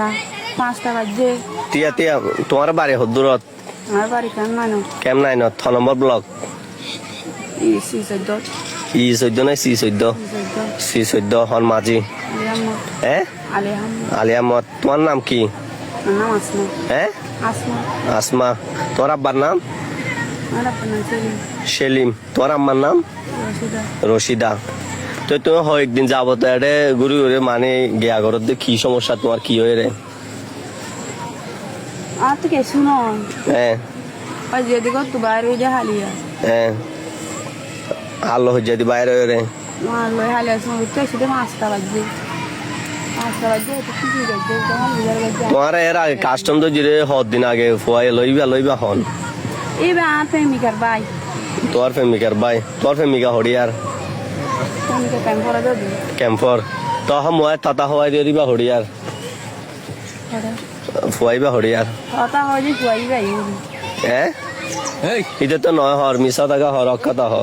না পাঁচটা বাজে। তিয়া তিয়া তোমার বাড়ি হদ্দুরত আমার বাড়ি কেন মানুষ কেম নাই ন? থ নম্বর ব্লক? চোদ্দ ই চৈধ্য নাই চি চৈধ্য? চোদ্দ চি চৈধ্য হন মাঝি। আলিয়ামত। হে? আলিয়ামত। আলিয়ামত তোমার নাম কি? নাম আসমা। হে? আসমা। আসমা। তোমার আব্বার নাম? সেলিম। তোমার আম্মার নাম? রশিদা। তো তুমি হয় একদিন যাব তো এটা ঘুরে ঘুরে মানে গিয়া দিয়ে কি সমস্যা তোমার কি হয়ে রে আর তো কে শুনো হ্যাঁ। ওই যদি কত বাইরে যে হালিয়া। হ্যাঁ। আল্লাহ যদি বাইরে হয়ে রে লই হালিয়া সেটা বাজে তো কিছু তোমার এর আগে কাস্টম তো জিরে হদ দিন আগে ফুয়াই লইবা লইবা হন। এইবার প্রেমিকার বাই। তোমার প্রেমিকার ভাই তোমার প্রেমিকা হরিয়ার। প্রেমিকা প্রেম করা যাবে ক্যাম্পর। তো মই তাতা হোৱাই দিয়ে দিবা হৰিয়াৰ। ফুৱাইবা হৰিয়াৰ। কথা হয় যে খুয়াই বাই হ্যাঁ এটা তো নয় হর মিশা থাকা হর অক্ষতা হ